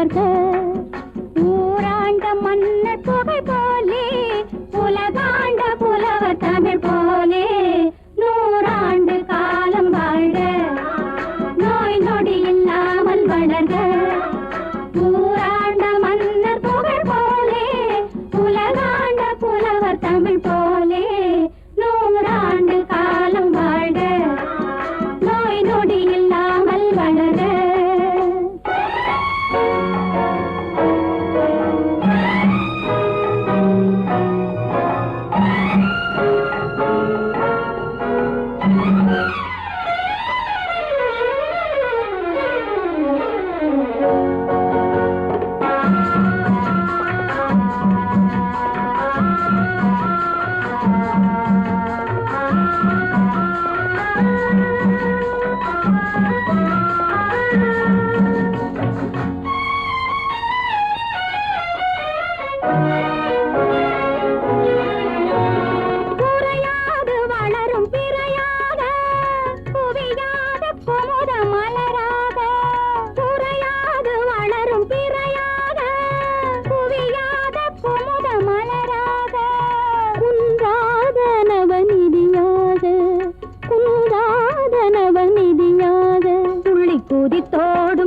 மலர்க ஊராண்ட மன்னர் புகை போலே உலகாண்ட புலவ தமிழ் போலே. நூறாண்டு காலம் வாழ்க. நோய் நொடி இல்லாமல் வளர்க. ஊராண்ட மன்னர் புகை போலே உலகாண்ட புலவர் தமிழ் போலே. நூறாண்டு காலம் வாழ்க. நோய் நொடி பூதித்தோடு